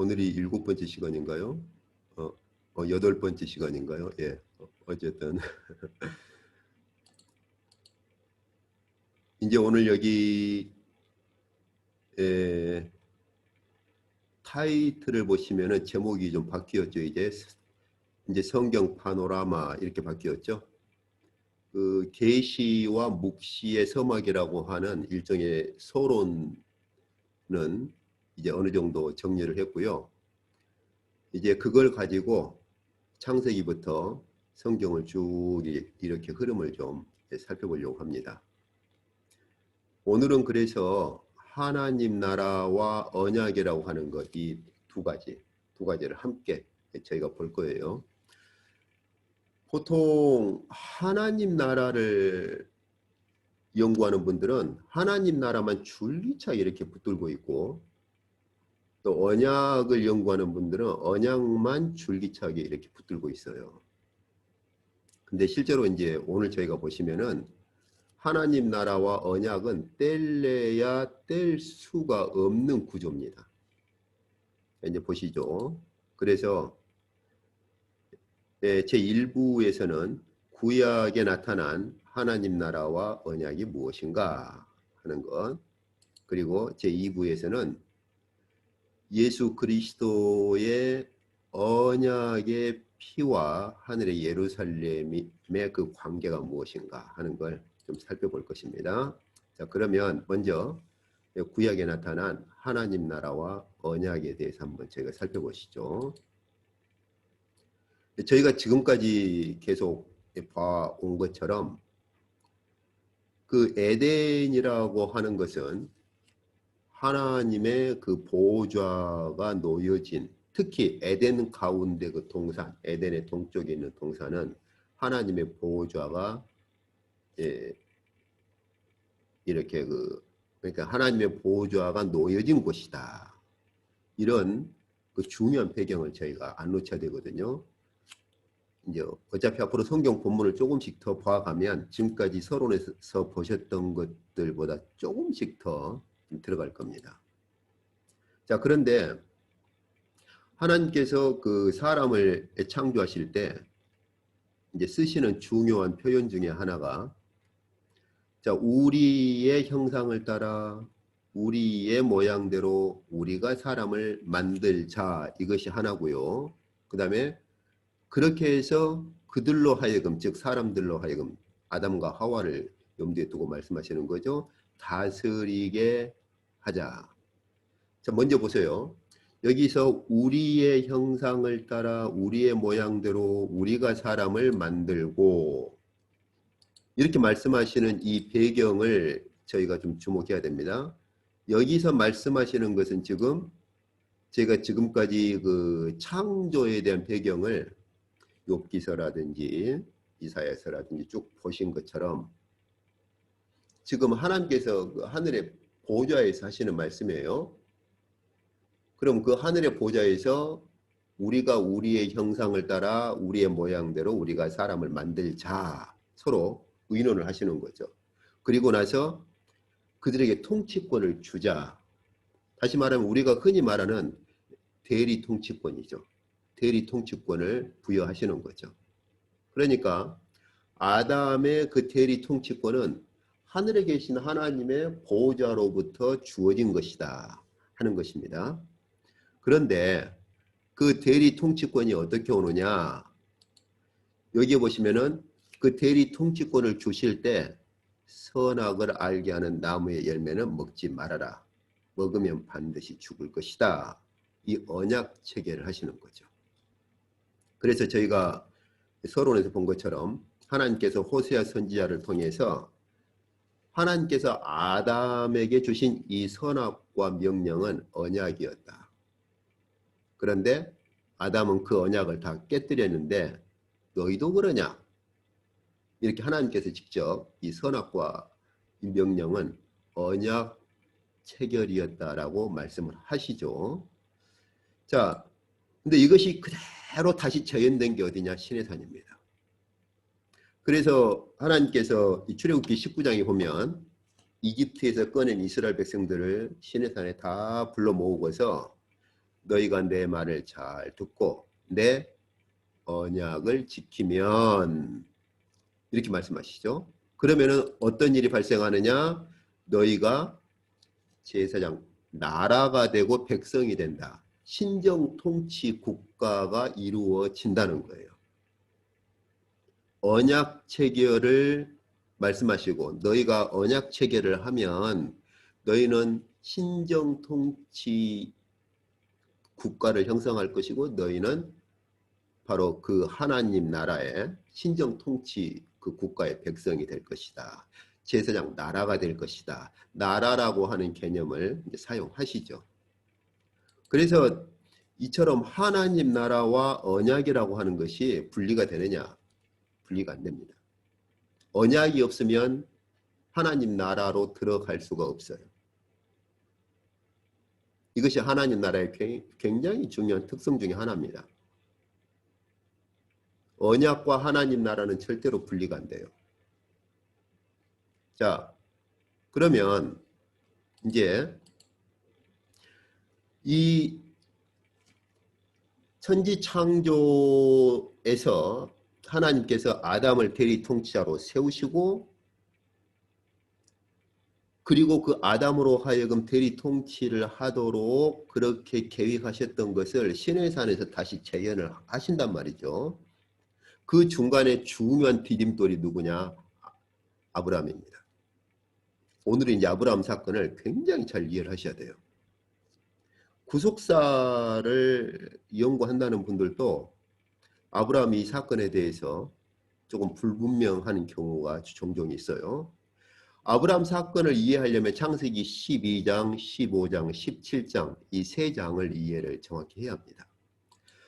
오늘이 일곱 번째 시간인가요? 어, 어, 여덟 번째 시간인가요? 예. 어, 어쨌든 이제 오늘 여기 에, 타이틀을 보시면은 제목이 좀 바뀌었죠. 이제 이제 성경 파노라마 이렇게 바뀌었죠. 그 계시와 묵시의 서막이라고 하는 일종의 서론은 이제 어느 정도 정리를 했고요. 이제 그걸 가지고 창세기부터 성경을 쭉 이렇게 흐름을 좀 살펴보려고 합니다. 오늘은 그래서 하나님 나라와 언약이라고 하는 것 이 두 가지 두 가지를 함께 저희가 볼 거예요. 보통 하나님 나라를 연구하는 분들은 하나님 나라만 줄기차게 이렇게 붙들고 있고 또 언약을 연구하는 분들은 언약만 줄기차게 이렇게 붙들고 있어요. 근데 실제로 이제 오늘 저희가 보시면은 하나님 나라와 언약은 뗄래야 뗄 수가 없는 구조입니다. 이제 보시죠. 그래서 제 1부에서는 구약에 나타난 하나님 나라와 언약이 무엇인가 하는 것 그리고 제 2부에서는 예수 그리스도의 언약의 피와 하늘의 예루살렘의 그 관계가 무엇인가 하는 걸 좀 살펴볼 것입니다. 자, 그러면 먼저 구약에 나타난 하나님 나라와 언약에 대해서 한번 저희가 살펴보시죠. 저희가 지금까지 계속 봐온 것처럼 그 에덴이라고 하는 것은 하나님의 그 보좌가 놓여진 특히 에덴 가운데 그 동산, 에덴의 동쪽에 있는 동산은 하나님의 보좌가 예, 이렇게 그 그러니까 하나님의 보좌가 놓여진 곳이다. 이런 그 중요한 배경을 저희가 안 놓쳐야 되거든요. 이제 어차피 앞으로 성경 본문을 조금씩 더 봐가면 지금까지 서론에서 보셨던 것들보다 조금씩 더 들어갈 겁니다. 자 그런데 하나님께서 그 사람을 창조하실 때 이제 쓰시는 중요한 표현 중에 하나가 자, 우리의 형상을 따라 우리의 모양대로 우리가 사람을 만들자 이것이 하나고요. 그 다음에 그렇게 해서 그들로 하여금 즉 사람들로 하여금 아담과 하와를 염두에 두고 말씀하시는 거죠. 다스리게 하자. 자, 먼저 보세요. 여기서 우리의 형상을 따라 우리의 모양대로 우리가 사람을 만들고 이렇게 말씀하시는 이 배경을 저희가 좀 주목해야 됩니다. 여기서 말씀하시는 것은 지금 제가 지금까지 그 창조에 대한 배경을 욥기서라든지 이사야서라든지 쭉 보신 것처럼 지금 하나님께서 그 하늘의 보좌에서 하시는 말씀이에요. 그럼 그 하늘의 보좌에서 우리가 우리의 형상을 따라 우리의 모양대로 우리가 사람을 만들자 서로 의논을 하시는 거죠. 그리고 나서 그들에게 통치권을 주자. 다시 말하면 우리가 흔히 말하는 대리 통치권이죠. 대리 통치권을 부여하시는 거죠. 그러니까 아담의 그 대리 통치권은 하늘에 계신 하나님의 보호자로부터 주어진 것이다 하는 것입니다. 그런데 그 대리 통치권이 어떻게 오느냐? 여기에 보시면은 그 대리 통치권을 주실 때 선악을 알게 하는 나무의 열매는 먹지 말아라. 먹으면 반드시 죽을 것이다. 이 언약 체계를 하시는 거죠. 그래서 저희가 서론에서 본 것처럼 하나님께서 호세아 선지자를 통해서 하나님께서 아담에게 주신 이 선악과 명령은 언약이었다. 그런데 아담은 그 언약을 다 깨뜨렸는데 너희도 그러냐? 이렇게 하나님께서 직접 이 선악과 이 명령은 언약 체결이었다라고 말씀을 하시죠. 자, 근데 이것이 그대로 다시 재현된 게 어디냐? 신해산입니다. 그래서 하나님께서 이 출애굽기 19장에 보면 이집트에서 꺼낸 이스라엘 백성들을 시내산에 다 불러 모으고서 너희가 내 말을 잘 듣고 내 언약을 지키면 이렇게 말씀하시죠. 그러면은 어떤 일이 발생하느냐? 너희가 제사장 나라가 되고 백성이 된다. 신정 통치 국가가 이루어진다는 거예요. 언약 체결을 말씀하시고 너희가 언약 체결을 하면 너희는 신정 통치 국가를 형성할 것이고 너희는 바로 그 하나님 나라의 신정 통치 그 국가의 백성이 될 것이다. 제사장 나라가 될 것이다. 나라라고 하는 개념을 사용하시죠. 그래서 이처럼 하나님 나라와 언약이라고 하는 것이 분리가 되느냐? 분리가 안 됩니다. 언약이 없으면 하나님 나라로 들어갈 수가 없어요. 이것이 하나님 나라의 굉장히 중요한 특성 중의 하나입니다. 언약과 하나님 나라는 절대로 분리가 안 돼요. 자, 그러면 이제 이 천지 창조에서 하나님께서 아담을 대리 통치자로 세우시고 그리고 그 아담으로 하여금 대리 통치를 하도록 그렇게 계획하셨던 것을 신해산에서 다시 재현을 하신단 말이죠. 그 중간에 중요한 디딤돌이 누구냐? 아브라함입니다. 오늘은 이제 아브라함 사건을 굉장히 잘 이해를 하셔야 돼요. 구속사를 연구한다는 분들도 아브라함이 이 사건에 대해서 조금 불분명한 경우가 종종 있어요. 아브라함 사건을 이해하려면 창세기 12장, 15장, 17장 이 세 장을 이해를 정확히 해야 합니다.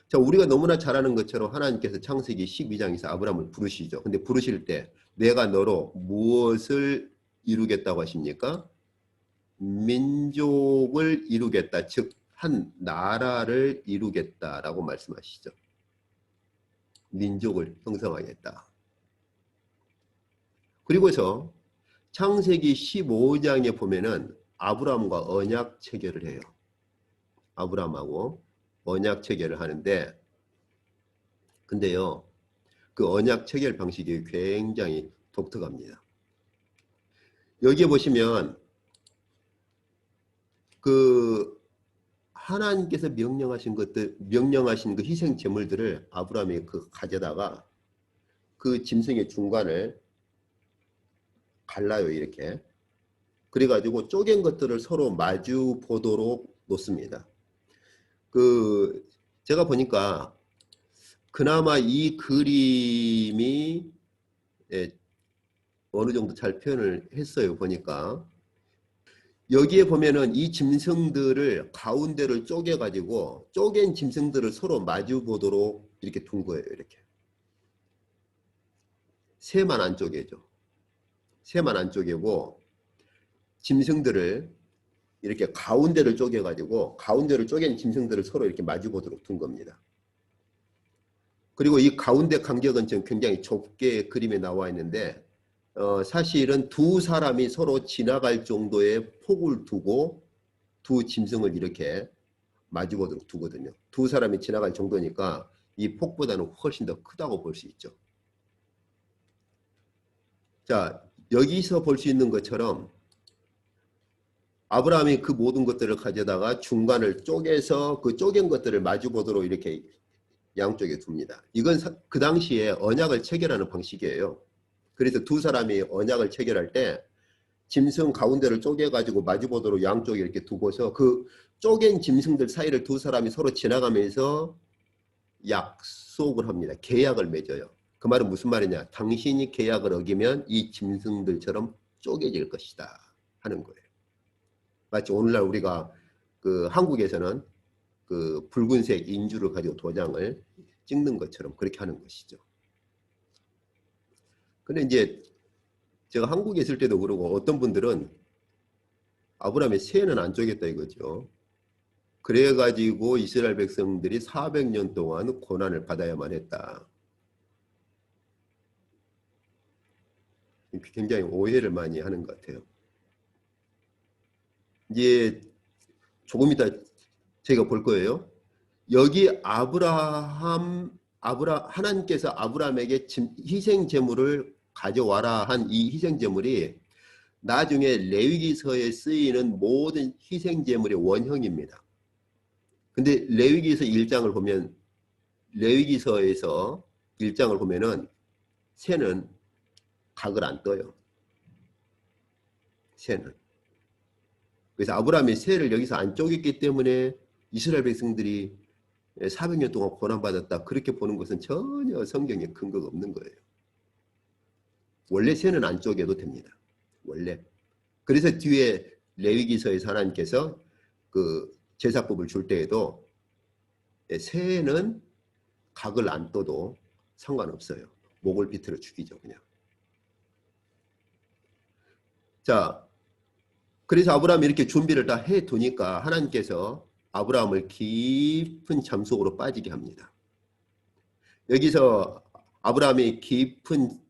자, 우리가 너무나 잘 아는 것처럼 하나님께서 창세기 12장에서 아브라함을 부르시죠. 근데 부르실 때 내가 너로 무엇을 이루겠다고 하십니까? 민족을 이루겠다. 즉, 한 나라를 이루겠다라고 말씀하시죠. 민족을 형성하겠다. 그리고서 창세기 15장에 보면은 아브라함과 언약 체결을 해요. 아브라함하고 언약 체결을 하는데 근데요. 그 언약 체결 방식이 굉장히 독특합니다. 여기에 보시면 그 하나님께서 명령하신 것들 명령하신 그 희생 제물들을 아브라함이 그 가져다가 그 짐승의 중간을 갈라요 이렇게 그래가지고 쪼갠 것들을 서로 마주 보도록 놓습니다. 그 제가 보니까 그나마 이 그림이 예, 어느 정도 잘 표현을 했어요 보니까 여기에 보면은 이 짐승들을 가운데를 쪼개 가지고 쪼갠 짐승들을 서로 마주 보도록 이렇게 둔 거예요 이렇게 새만 안 쪼개죠 새만 안 쪼개고 짐승들을 이렇게 가운데를 쪼개 가지고 가운데를 쪼갠 짐승들을 서로 이렇게 마주 보도록 둔 겁니다. 그리고 이 가운데 간격은 지금 굉장히 좁게 그림에 나와 있는데 어, 사실은 두 사람이 서로 지나갈 정도의 폭을 두고 두 짐승을 이렇게 마주 보도록 두거든요. 두 사람이 지나갈 정도니까 이 폭보다는 훨씬 더 크다고 볼 수 있죠. 자, 여기서 볼 수 있는 것처럼 아브라함이 그 모든 것들을 가져다가 중간을 쪼개서 그 쪼갠 것들을 마주보도록 이렇게 양쪽에 둡니다. 이건 그 당시에 언약을 체결하는 방식이에요. 그래서 두 사람이 언약을 체결할 때 짐승 가운데를 쪼개가지고 마주보도록 양쪽에 이렇게 두고서 그 쪼갠 짐승들 사이를 두 사람이 서로 지나가면서 약속을 합니다. 계약을 맺어요. 그 말은 무슨 말이냐? 당신이 계약을 어기면 이 짐승들처럼 쪼개질 것이다 하는 거예요. 마치 오늘날 우리가 그 한국에서는 그 붉은색 인주를 가지고 도장을 찍는 것처럼 그렇게 하는 것이죠. 근데 이제 제가 한국에 있을 때도 그러고 어떤 분들은 아브라함의 새는 안 쪼겠다 이거죠. 그래가지고 이스라엘 백성들이 400년 동안 고난을 받아야만 했다. 굉장히 오해를 많이 하는 것 같아요. 이제 조금 이따 저희가 볼 거예요. 여기 아브라함 아브라 하나님께서 아브라함에게 진- 희생 제물을 가져와라 한 이 희생 제물이 나중에 레위기서에 쓰이는 모든 희생 제물의 원형입니다. 근데 레위기서 1장을 보면 레위기서에서 1장을 보면은 새는 각을 안 떠요. 새는. 그래서 아브라함이 새를 여기서 안 쪼갰기 때문에 이스라엘 백성들이 400년 동안 고난받았다. 그렇게 보는 것은 전혀 성경에 근거가 없는 거예요. 원래 새는 안 쪼개도 됩니다. 원래. 그래서 뒤에 레위기서에서 하나님께서 그 제사법을 줄 때에도 새는 각을 안 떠도 상관없어요. 목을 비틀어 죽이죠, 그냥. 자, 그래서 아브라함이 이렇게 준비를 다 해 두니까 하나님께서 아브라함을 깊은 잠 속으로 빠지게 합니다. 여기서 아브라함이 깊은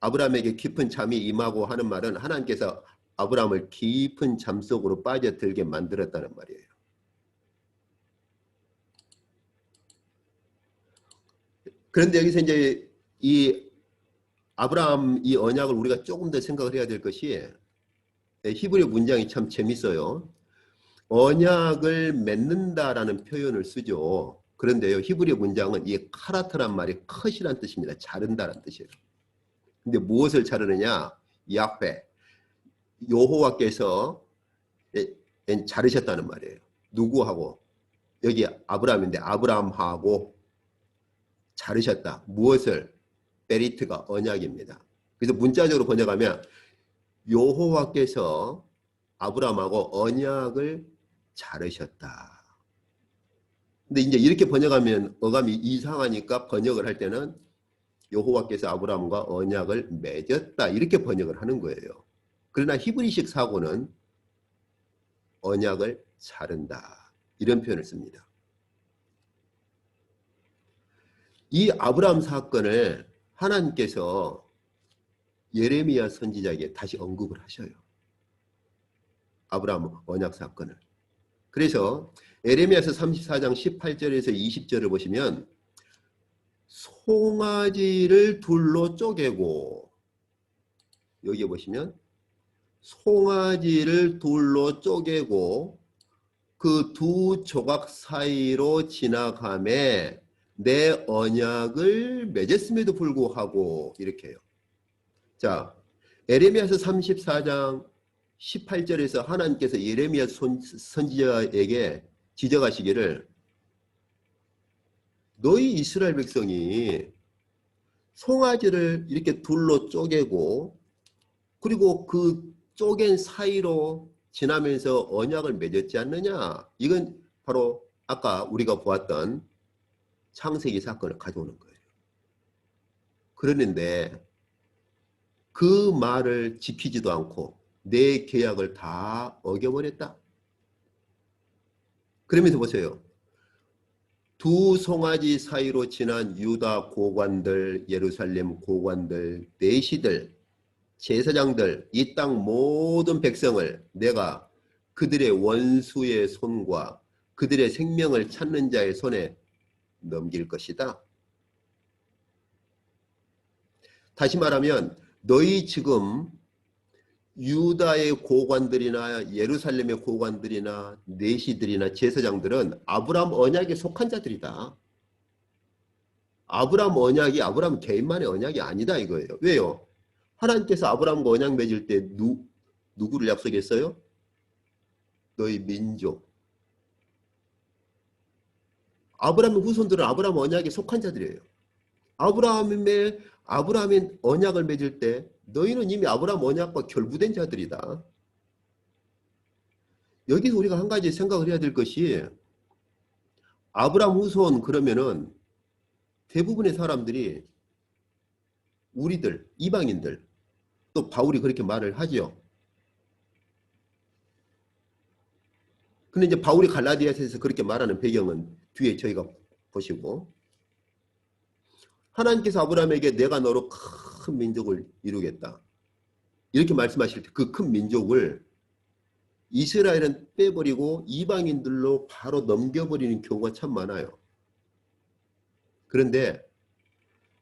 아브라함에게 깊은 잠이 임하고 하는 말은 하나님께서 아브라함을 깊은 잠 속으로 빠져들게 만들었다는 말이에요. 그런데 여기서 이제 이 아브라함 이 언약을 우리가 조금 더 생각을 해야 될 것이 히브리 문장이 참 재밌어요. 언약을 맺는다라는 표현을 쓰죠. 그런데요, 히브리 문장은 이 카라트란 말이 컷이란 뜻입니다. 자른다라는 뜻이에요. 근데 무엇을 자르느냐? 야훼, 여호와께서 예, 자르셨다는 말이에요. 누구하고? 여기 아브라함인데 아브라함하고 자르셨다. 무엇을? 베리트가 언약입니다. 그래서 문자적으로 번역하면 여호와께서 아브라함하고 언약을 자르셨다. 근데 이제 이렇게 번역하면 어감이 이상하니까 번역을 할 때는 여호와께서 아브라함과 언약을 맺었다 이렇게 번역을 하는 거예요. 그러나 히브리식 사고는 언약을 자른다 이런 표현을 씁니다. 이 아브라함 사건을 하나님께서 예레미야 선지자에게 다시 언급을 하셔요. 아브라함 언약 사건을. 그래서 에레미야서 34장 18절에서 20절을 보시면 송아지를 둘로 쪼개고 여기 보시면 송아지를 둘로 쪼개고 그 두 조각 사이로 지나감에 내 언약을 맺었음에도 불구하고 이렇게 해요. 자, 에레미야서 34장 18절에서 하나님께서 예레미야 선지자에게 지적하시기를 너희 이스라엘 백성이 송아지를 이렇게 둘로 쪼개고 그리고 그 쪼갠 사이로 지나면서 언약을 맺었지 않느냐 이건 바로 아까 우리가 보았던 창세기 사건을 가져오는 거예요. 그러는데 그 말을 지키지도 않고 내 계약을 다 어겨버렸다. 그러면서 보세요. 두 송아지 사이로 지난 유다 고관들, 예루살렘 고관들, 내시들, 제사장들, 이 땅 모든 백성을 내가 그들의 원수의 손과 그들의 생명을 찾는 자의 손에 넘길 것이다. 다시 말하면 너희 지금 유다의 고관들이나 예루살렘의 고관들이나 내시들이나 제사장들은 아브라함 언약에 속한 자들이다. 아브라함 언약이 아브라함 개인만의 언약이 아니다 이거예요. 왜요? 하나님께서 아브라함과 언약 맺을 때 누, 누구를 약속했어요? 너희 민족. 아브라함의 후손들은 아브라함 언약에 속한 자들이에요. 아브라함의 아브라함의 언약을 맺을 때 너희는 이미 아브라함 언약과 결부된 자들이다. 여기서 우리가 한 가지 생각을 해야 될 것이 아브라함 후손 그러면은 대부분의 사람들이 우리들 이방인들 또 바울이 그렇게 말을 하지요. 근데 이제 바울이 갈라디아서에서 그렇게 말하는 배경은 뒤에 저희가 보시고 하나님께서 아브라함에게 내가 너로 큰 민족을 이루겠다. 이렇게 말씀하실 때 그 큰 민족을 이스라엘은 빼버리고 이방인들로 바로 넘겨버리는 경우가 참 많아요. 그런데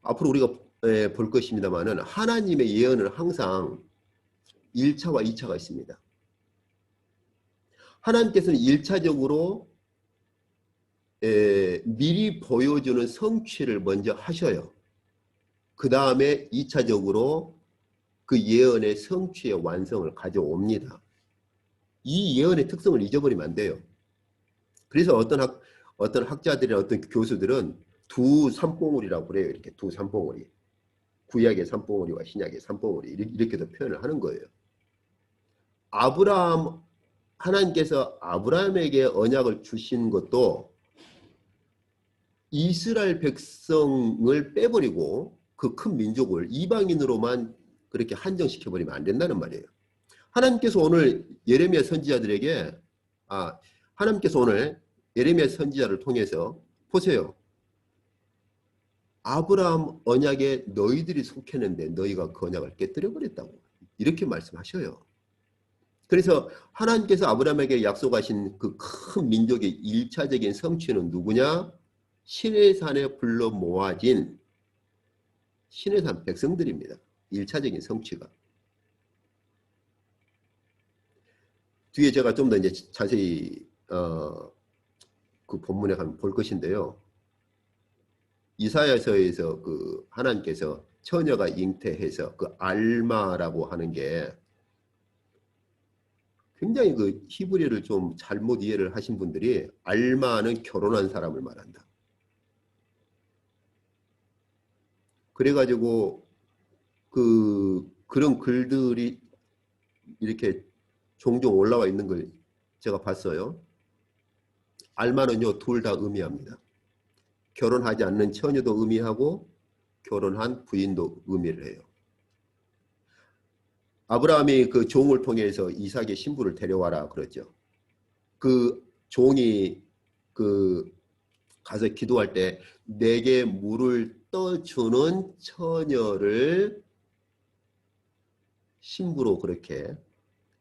앞으로 우리가 에, 볼 것입니다만은 하나님의 예언은 항상 1차와 2차가 있습니다. 하나님께서는 1차적으로 에, 미리 보여주는 성취를 먼저 하셔요. 그 다음에 2차적으로 그 예언의 성취의 완성을 가져옵니다. 이 예언의 특성을 잊어버리면 안 돼요. 그래서 어떤 학, 어떤 학자들이나 어떤 교수들은 두 삼봉우리라고 그래요. 이렇게 두 삼봉우리. 구약의 삼봉우리와 신약의 삼봉우리 이렇게- 이렇게도 표현을 하는 거예요. 아브라함 하나님께서 아브라함에게 언약을 주신 것도 이스라엘 백성을 빼버리고 그 큰 민족을 이방인으로만 그렇게 한정시켜 버리면 안 된다는 말이에요. 하나님께서 오늘 예레미야 선지자들에게 아 하나님께서 오늘 예레미야 선지자를 통해서 보세요. 아브라함 언약에 너희들이 속했는데 너희가 그 언약을 깨뜨려 버렸다고 이렇게 말씀하셔요. 그래서 하나님께서 아브라함에게 약속하신 그 큰 민족의 일차적인 성취는 누구냐? 신의 산에 불러 모아진 신의 산 백성들입니다. 일차적인 성취가. 뒤에 제가 좀 더 이제 자세히 어, 그 본문에 가면 볼 것인데요. 이사야서에서 그 하나님께서 처녀가 잉태해서 그 알마라고 하는 게 굉장히 그 히브리를 좀 잘못 이해를 하신 분들이 알마는 결혼한 사람을 말한다. 그래가지고 그 그런 글들이 이렇게 종종 올라와 있는 걸 제가 봤어요. 알마는요 둘 다 의미합니다. 결혼하지 않는 처녀도 의미하고 결혼한 부인도 의미를 해요. 아브라함이 그 종을 통해서 이삭의 신부를 데려와라 그러죠. 그 종이 그 가서 기도할 때 내게 물을 떠주는 처녀를 신부로 그렇게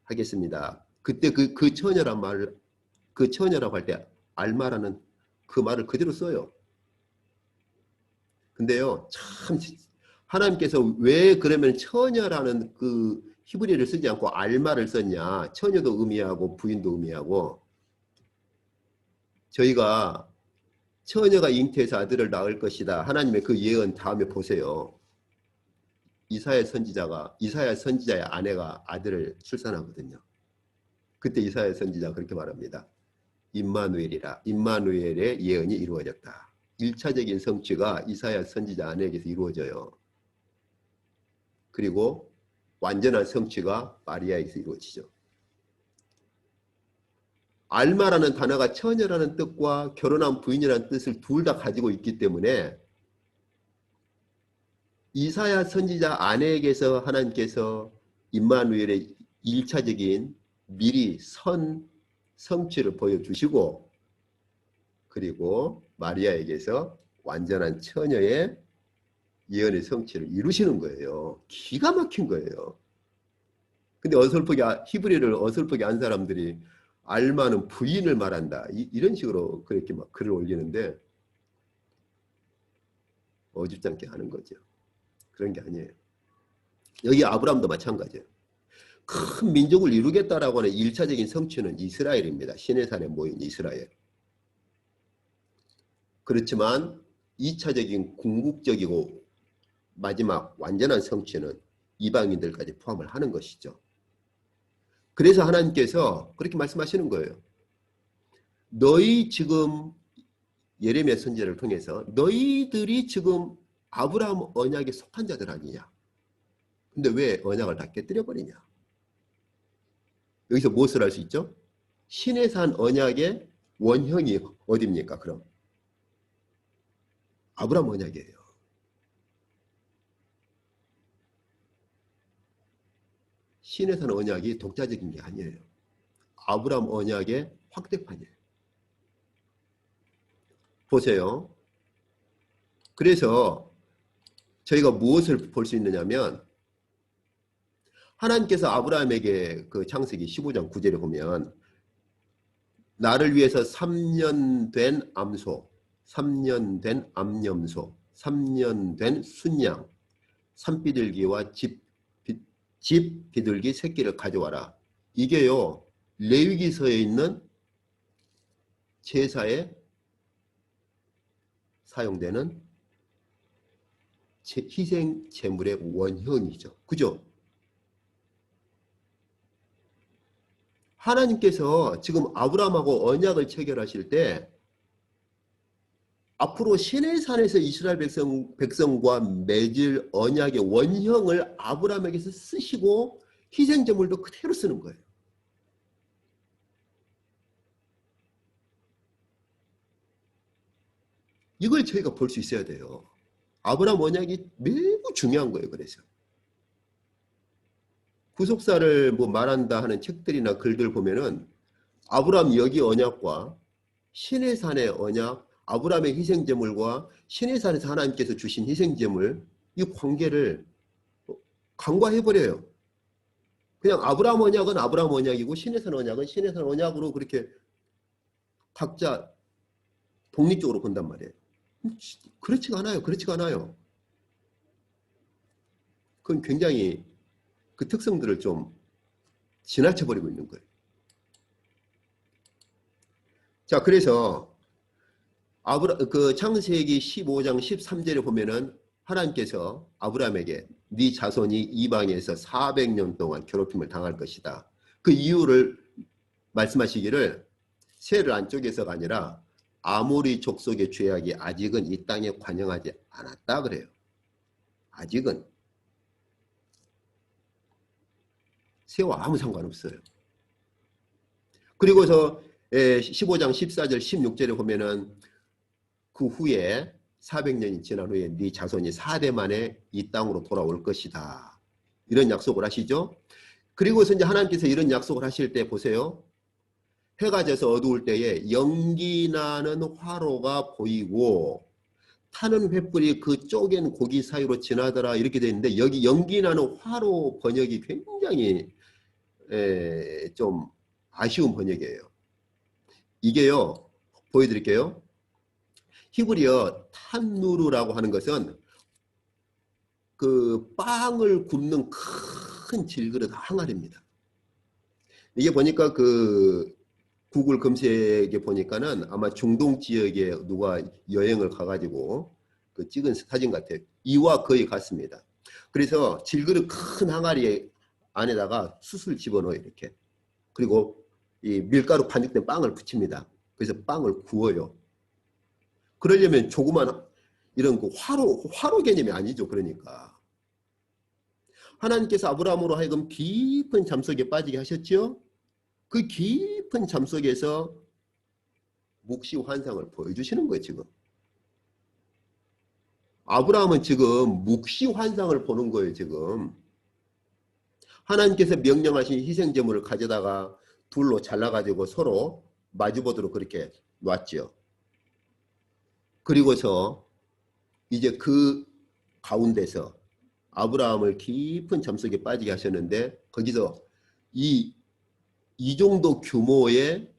하겠습니다. 그때 그, 그 처녀란 말, 그 처녀라고 할 때 알마라는 그 말을 그대로 써요. 근데요, 참, 하나님께서 왜 그러면 처녀라는 그 히브리를 쓰지 않고 알마를 썼냐? 처녀도 의미하고 부인도 의미하고 저희가 처녀가 잉태해서 아들을 낳을 것이다. 하나님의 그 예언 다음에 보세요. 이사야 선지자가 이사야 선지자의 아내가 아들을 출산하거든요. 그때 이사야 선지자가 그렇게 말합니다. 임마누엘이라 임마누엘의 예언이 이루어졌다. 1차적인 성취가 이사야 선지자 아내에게서 이루어져요. 그리고 완전한 성취가 마리아에서 이루어지죠. 알마라는 단어가 처녀라는 뜻과 결혼한 부인이라는 뜻을 둘 다 가지고 있기 때문에 이사야 선지자 아내에게서 하나님께서 임마누엘의 1차적인 미리 선 성취를 보여주시고 그리고 마리아에게서 완전한 처녀의 예언의 성취를 이루시는 거예요. 기가 막힌 거예요. 근데 어설프게 아- 히브리를 어설프게 안 사람들이 알마는 부인을 말한다. 이, 런 식으로 그렇게 막 글을 올리는데 어줍잖게 하는 거죠. 그런 게 아니에요. 여기 아브라함도 마찬가지예요. 큰 민족을 이루겠다라고 하는 1차적인 성취는 이스라엘입니다. 신의 산에 모인 이스라엘. 그렇지만 2차적인 궁극적이고 마지막 완전한 성취는 이방인들까지 포함을 하는 것이죠. 그래서 하나님께서 그렇게 말씀하시는 거예요. 너희 지금 예레미야 선지자를 통해서 너희들이 지금 아브라함 언약에 속한 자들 아니냐. 근데 왜 언약을 다 깨뜨려 버리냐? 여기서 무엇을 할수 있죠? 신의 산 언약의 원형이 어디입니까? 그럼 아브라함 언약이에요. 산 언약이 독자적인 게 아니에요. 아브라함 언약의 확대판이에요. 보세요. 그래서 저희가 무엇을 볼 수 있느냐면 하나님께서 아브라함에게 그 창세기 15장 9절에 보면 나를 위해서 3년 된 암소, 3년 된 암염소, 3년 된 순양, 산비둘기와 집, 비, 집 비둘기 새끼를 가져와라. 이게요. 레위기서에 있는 제사에 사용되는 제- 희생 제물의 원형이죠. 그죠? 하나님께서 지금 아브라함하고 언약을 체결하실 때 앞으로 시내산에서 이스라엘 백성, 백성과 맺을 언약의 원형을 아브라함에게서 쓰시고 희생 제물도 그대로 쓰는 거예요. 이걸 저희가 볼 수 있어야 돼요. 아브라함 언약이 매우 중요한 거예요. 그래서 구속사를 뭐 말한다 하는 책들이나 글들 보면은 아브라함 여기 언약과 신의 산의 언약, 아브라함의 희생제물과 신의 산에서 하나님께서 주신 희생제물 이 관계를 간과해 버려요. 그냥 아브라함 언약은 아브라함 언약이고 신의 산 언약은 신의 산 언약으로 그렇게 각자 독립적으로 본단 말이에요. 그렇지가 않아요. 그렇지가 않아요. 그건 굉장히 그 특성들을 좀 지나쳐 버리고 있는 거예요. 자, 그래서 아브라 그 창세기 15장 13절에 보면은 하나님께서 아브라함에게 네 자손이 이방에서 400년 동안 괴롭힘을 당할 것이다. 그 이유를 말씀하시기를 새를 안쪽에서가 아니라 아모리 족속의 죄악이 아직은 이 땅에 관영하지 않았다 그래요. 아직은 새와 아무 상관없어요. 그리고서 15장 14절 16절에 보면은 그 후에 400년이 지난 후에 네 자손이 4대 만에 이 땅으로 돌아올 것이다. 이런 약속을 하시죠. 그리고서 이제 하나님께서 이런 약속을 하실 때 보세요. 해가 져서 어두울 때에 연기 나는 화로가 보이고 타는 횃불이 그 쪼갠 고기 사이로 지나더라 이렇게 되어 있는데 여기 연기 나는 화로 번역이 굉장히 에, 좀 아쉬운 번역이에요. 이게요. 보여드릴게요. 히브리어 탄누르라고 하는 것은 그 빵을 굽는 큰 질그릇 항아리입니다. 이게 보니까 그 구글 검색에 보니까는 아마 중동 지역에 누가 여행을 가가지고 그 찍은 사진 같아요. 이와 거의 같습니다. 그래서 질그릇 큰 항아리 안에다가 숯을 집어넣어요 이렇게. 그리고 이 밀가루 반죽된 빵을 붙입니다. 그래서 빵을 구워요. 그러려면 조그만 이런 그 화로 화로 개념이 아니죠. 그러니까 하나님께서 아브라함으로 하여금 깊은 잠속에 빠지게 하셨죠. 그 깊은 잠속에서 묵시 환상을 보여주시는 거예요. 지금 아브라함은 지금 묵시 환상을 보는 거예요. 지금 하나님께서 명령하신 희생제물을 가져다가 둘로 잘라가지고 서로 마주보도록 그렇게 놨지요. 그리고서 이제 그 가운데서 아브라함을 깊은 잠 속에 빠지게 하셨는데 거기서 이, 이 정도 규모의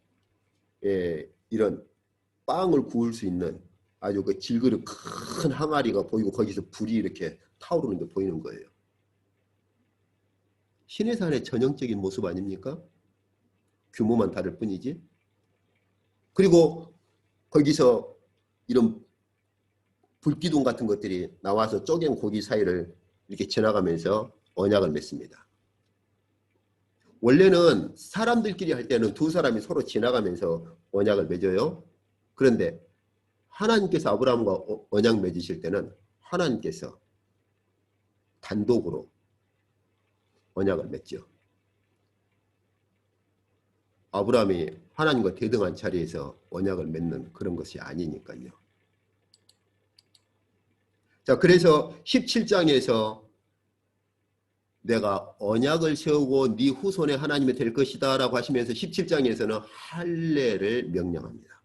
예, 이런 빵을 구울 수 있는 아주 그 질그릇 큰 항아리가 보이고 거기서 불이 이렇게 타오르는 게 보이는 거예요. 신의 산의 전형적인 모습 아닙니까? 규모만 다를 뿐이지. 그리고 거기서 이런 불기둥 같은 것들이 나와서 쪼갠 고기 사이를 이렇게 지나가면서 언약을 맺습니다. 원래는 사람들끼리 할 때는 두 사람이 서로 지나가면서 언약을 맺어요. 그런데 하나님께서 아브라함과 어- 언약 맺으실 때는 하나님께서 단독으로 언약을 맺죠. 아브라함이 하나님과 대등한 자리에서 언약을 맺는 그런 것이 아니니까요. 자, 그래서 17장에서 내가 언약을 세우고 네 후손의 하나님이 될 것이다 라고 하시면서 17장에서는 할례를 명령합니다.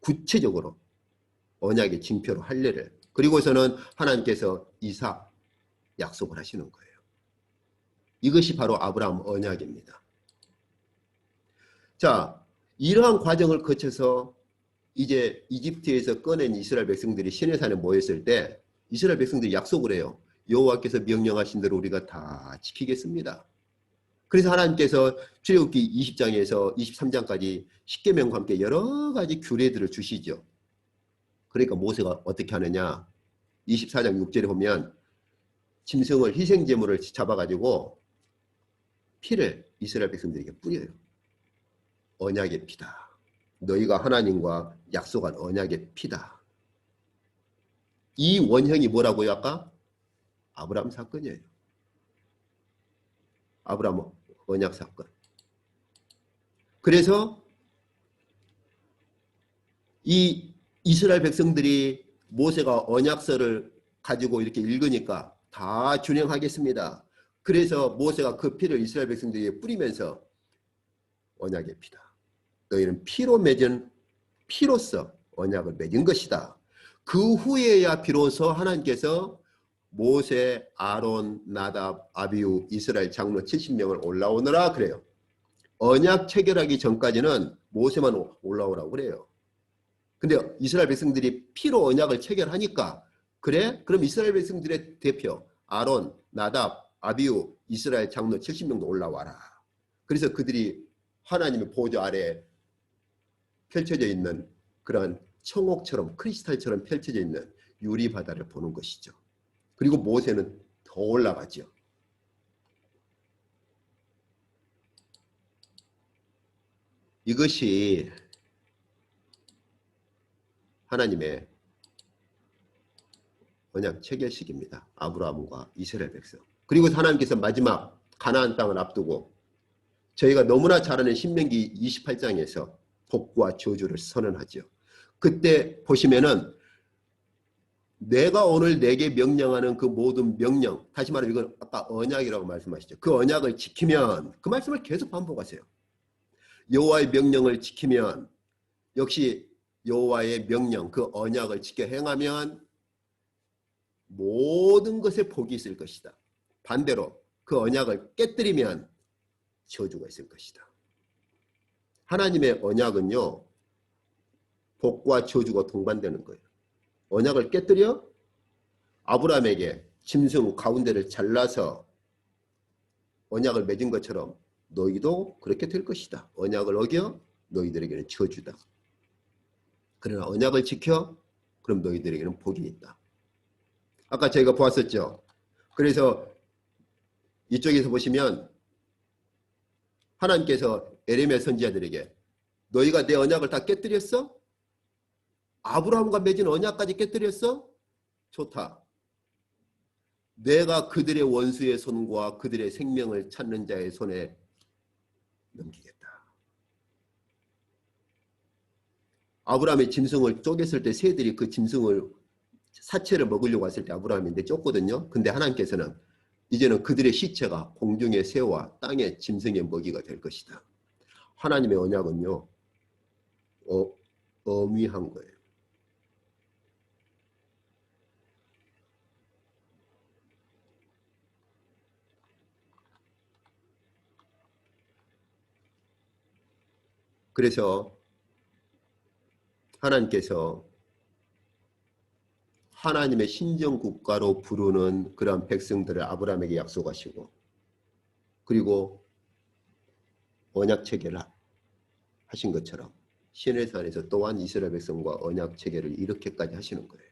구체적으로 언약의 징표로 할례를 그리고서는 하나님께서 이삭 약속을 하시는 거예요. 이것이 바로 아브라함 언약입니다. 자, 이러한 과정을 거쳐서 이제 이집트에서 꺼낸 이스라엘 백성들이 시내산에 모였을 때 이스라엘 백성들이 약속을 해요. 여호와께서 명령하신 대로 우리가 다 지키겠습니다. 그래서 하나님께서 출애굽기 20장에서 23장까지 십계명과 함께 여러 가지 규례들을 주시죠. 그러니까 모세가 어떻게 하느냐? 24장 6절에 보면 짐승을 희생 제물을 잡아 가지고 피를 이스라엘 백성들에게 뿌려요. 언약의 피다. 너희가 하나님과 약속한 언약의 피다. 이 원형이 뭐라고요 아까? 아브라함 사건이에요. 아브라함 언약 사건. 그래서 이 이스라엘 백성들이 모세가 언약서를 가지고 이렇게 읽으니까 다 준행하겠습니다. 그래서 모세가 그 피를 이스라엘 백성들에게 뿌리면서 언약의 피다. 너희는 피로 맺은 피로서 언약을 맺은 것이다. 그 후에야 비로소 하나님께서 모세, 아론, 나답, 아비우, 이스라엘 장로 70명을 올라오너라 그래요. 언약 체결하기 전까지는 모세만 올라오라고 그래요. 근데 이스라엘 백성들이 피로 언약을 체결하니까 그래? 그럼 이스라엘 백성들의 대표 아론, 나답, 아비우, 이스라엘 장로 70명도 올라와라. 그래서 그들이 하나님의 보좌 아래 펼쳐져 있는 그러한 청옥처럼 크리스탈처럼 펼쳐져 있는 유리 바다를 보는 것이죠. 그리고 모세는 더 올라가죠. 이것이 하나님의 언약 체결식입니다. 아브라함과 이스라엘 백성. 그리고 하나님께서 마지막 가나안 땅을 앞두고 저희가 너무나 잘 아는 신명기 28장에서 복과 저주를 선언하죠. 그때 보시면은 내가 오늘 내게 명령하는 그 모든 명령, 다시 말하면 이건 아까 언약이라고 말씀하시죠. 그 언약을 지키면 그 말씀을 계속 반복하세요. 여호와의 명령을 지키면 역시 여호와의 명령, 그 언약을 지켜 행하면 모든 것에 복이 있을 것이다. 반대로 그 언약을 깨뜨리면 저주가 있을 것이다. 하나님의 언약은요. 복과 저주가 동반되는 거예요. 언약을 깨뜨려 아브라함에게 짐승 가운데를 잘라서 언약을 맺은 것처럼 너희도 그렇게 될 것이다. 언약을 어겨 너희들에게는 저주다. 그러나 언약을 지켜 그럼 너희들에게는 복이 있다. 아까 저희가 보았었죠. 그래서 이쪽에서 보시면 하나님께서 에레미야 선지자들에게 너희가 내 언약을 다 깨뜨렸어? 아브라함과 맺은 언약까지 깨뜨렸어? 좋다. 내가 그들의 원수의 손과 그들의 생명을 찾는 자의 손에 넘기겠다. 아브라함의 짐승을 쪼갰을 때 새들이 그 짐승을 사체를 먹으려고 왔을 때 아브라함인데 쫓거든요. 근데 하나님께서는 이제는 그들의 시체가 공중의 새와 땅의 짐승의 먹이가 될 것이다. 하나님의 언약은요. 어, 어미한 거예요. 그래서 하나님께서 하나님의 신정 국가로 부르는 그런 백성들을 아브라함에게 약속하시고 그리고 언약 체계를 하신 것처럼 신의 산에서 또한 이스라엘 백성과 언약 체계를 이렇게까지 하시는 거예요.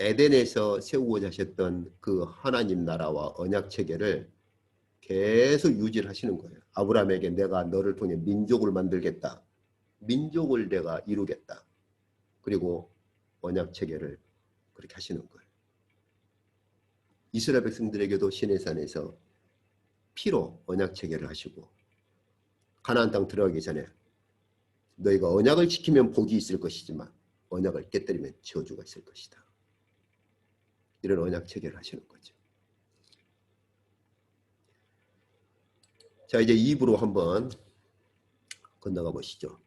에덴에서 세우고자 하셨던 그 하나님 나라와 언약 체계를 계속 유지를 하시는 거예요. 아브라함에게 내가 너를 통해 민족을 만들겠다. 민족을 내가 이루겠다. 그리고 언약 체계를 그렇게 하시는 거예요. 이스라엘 백성들에게도 시내산에서 피로 언약 체계를 하시고 가나안 땅 들어가기 전에 너희가 언약을 지키면 복이 있을 것이지만 언약을 깨뜨리면 저주가 있을 것이다. 이런 언약 체계를 하시는 거죠. 자 이제 2부로 한번 건너가 보시죠.